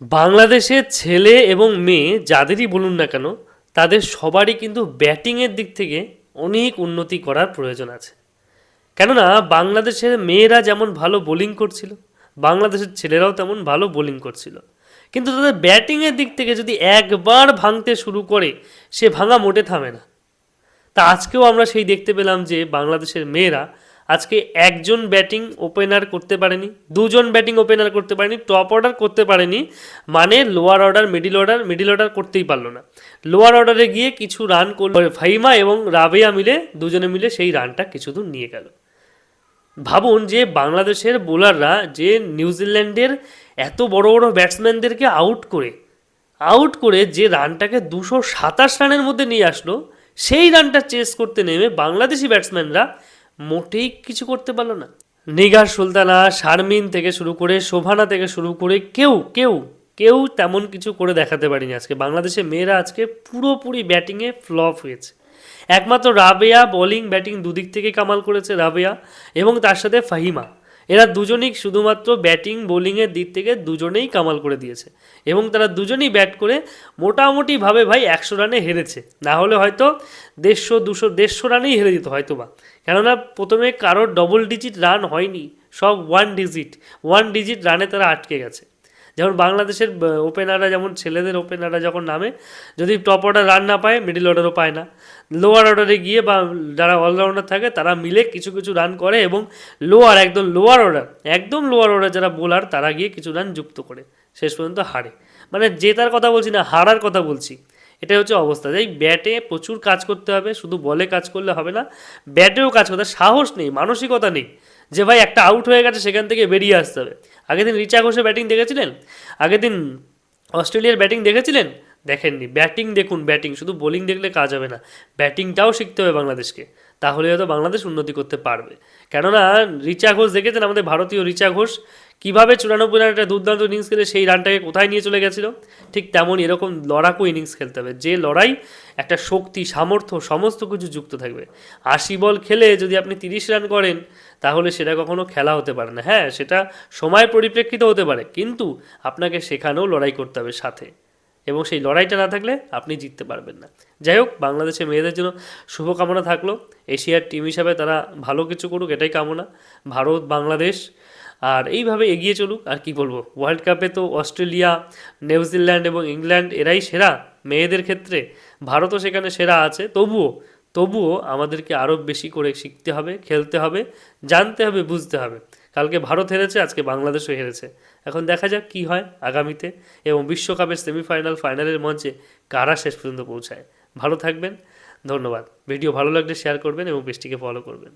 বাংলাদেশের ছেলে এবং মেয়ে যাদেরই বলুন না কেন, তাদের সবারই কিন্তু ব্যাটিংয়ের দিক থেকে অনেক উন্নতি করার প্রয়োজন আছে। কেননা বাংলাদেশের মেয়েরা যেমন ভালো বোলিং করছিল, বাংলাদেশের ছেলেরাও তেমন ভালো বোলিং করছিল। কিন্তু তাদের ব্যাটিংয়ের দিক থেকে যদি একবার ভাঙতে শুরু করে, সে ভাঙা মোটে থামে না। তা আজকেও আমরা সেই দেখতে পেলাম যে বাংলাদেশের মেয়েরা আজকে একজন ব্যাটিং ওপেনার করতে পারেনি, দুজন ব্যাটিং ওপেনার করতে পারেনি টপ অর্ডার করতে পারেনি মানে lower order middle order middle order করতেই পারল না। লোয়ার অর্ডারে গিয়ে কিছু রান করল ফাইমা এবং রাবেয়া মিলে, দুজনে মিলে সেই রানটা কিছু দূর নিয়ে গেল। ভাবুন যে বাংলাদেশের বোলাররা যে নিউজিল্যান্ডের এত বড় বড় ব্যাটসম্যানদেরকে আউট করে আউট করে যে রানটাকে দুশো সাতাশ রানের মধ্যে নিয়ে আসলো, সেই রানটা চেস করতে নেমে বাংলাদেশি ব্যাটসম্যানরা মোটেই কিছু করতে পারল না। নিগার সুলতানা, শারমিন থেকে শুরু করে শোভানা থেকে শুরু করে কেউ কেউ কেউ তেমন কিছু করে দেখাতে পারেনি আজকে। বাংলাদেশে মেয়েরা আজকে পুরোপুরি ব্যাটিংয়ে ফ্লপ হয়েছে। একমাত্র রাবেয়া বোলিং ব্যাটিং দুদিক থেকে কামাল করেছে রাবেয়া এবং তার সাথে ফাহিমা। এরা দুজনেই শুধুমাত্র ব্যাটিং বোলিংয়ের দিক থেকে দুজনেই কামাল করে দিয়েছে। এবং তারা দুজনেই ব্যাট করে মোটামুটিভাবে ভাই একশো রানে হেরেছে। না হলে হয়তো দেড়শো, দুশো, দেড়শো রানেই হেরে যেত হয়তো বা কেননা প্রথমে কারোর ডবল ডিজিট রান হয়নি, সব ওয়ান ডিজিট ওয়ান ডিজিট রানে তারা আটকে গেছে। যেমন বাংলাদেশের ওপেনাররা যেমন ছেলেদের ওপেনাররা যখন নামে, যদি টপ অর্ডার রান না পায় মিডিল অর্ডারও পায় না। লোয়ার অর্ডারে গিয়ে বা যারা অলরাউন্ডার থাকে, তারা মিলে কিছু কিছু রান করে এবং লোয়ার একদম লোয়ার অর্ডার একদম লোয়ার অর্ডার যারা বোলার তারা গিয়ে কিছু রান যুক্ত করে, শেষ পর্যন্ত হারে। মানে জেতার কথা বলছি না, হারার কথা বলছি। এটাই হচ্ছে অবস্থা। এই ব্যাটে প্রচুর কাজ করতে হবে, শুধু বলে কাজ করলে হবে না ব্যাটেও কাজ করতে সাহস নেই, মানসিকতা নেই যে ভাই একটা আউট হয়ে গেছে, সেখান থেকে বেরিয়ে আসতে হবে। আগের দিন রিচা ঘোষের ব্যাটিং দেখেছিলেন? আগের দিন অস্ট্রেলিয়ার ব্যাটিং দেখেছিলেন? দেখেননি। ব্যাটিং দেখুন, ব্যাটিং। শুধু বোলিং দেখলে কাজ হবে না। ব্যাটিংটাও শিখতে হবে বাংলাদেশকে। তাহলে হয়তো বাংলাদেশ উন্নতি করতে পারবে। কেননা রিচা ঘোষ দেখেছেন? আমাদের ভারতীয় রিচা ঘোষ কীভাবে চুরানব্বই রানের একটা দুর্দান্ত ইনিংস খেলে সেই রানটাকে কোথায় নিয়ে চলে গেছিল? ঠিক তেমন এরকম লড়াকু ইনিংস খেলতে হবে। যে লড়াই একটা শক্তি, সামর্থ্য, সমস্ত কিছু যুক্ত থাকবে। আশি বল খেলে যদি আপনি তিরিশ রান করেন, তাহলে সেটা কখনো খেলা হতে পারে না। হ্যাঁ সেটা সময় পরিপ্রেক্ষিত হতে পারে। কিন্তু আপনাকে সেখানেও লড়াই করতে হবে সাথে। এবং সেই লড়াইটা না থাকলে আপনি জিততে পারবেন না। যাই হোক বাংলাদেশের মেয়েদের জন্য শুভকামনা থাকল। এশিয়ার টিম হিসাবে তারা ভালো কিছু করুক, এটাই কামনা। ভারত, বাংলাদেশ, আর এইভাবে এগিয়ে চলুক, আর কি বলব? ওয়ার্ল্ড কাপে তো অস্ট্রেলিয়া নিউজিল্যান্ড এবং ইংল্যান্ড এরাই সেরা। মেয়েদের ক্ষেত্রে ভারতও সেখানে সেরা আছে। তবুও তবুও আমাদেরকে আরও বেশি করে শিখতে হবে, খেলতে হবে, জানতে হবে, বুঝতে হবে। কালকে ভারত হেরেছে, আজকে বাংলাদেশও হেরেছে। এখন দেখা যাক কি হয় আগামীতে এবং বিশ্বকাপের সেমিফাইনাল, ফাইনালের মঞ্চে কারা শেষ পর্যন্ত পৌঁছায়। ভালো থাকবেন, ধন্যবাদ। ভিডিও ভালো লাগলে শেয়ার করবেন এবং পেজটিকে ফলো করবেন।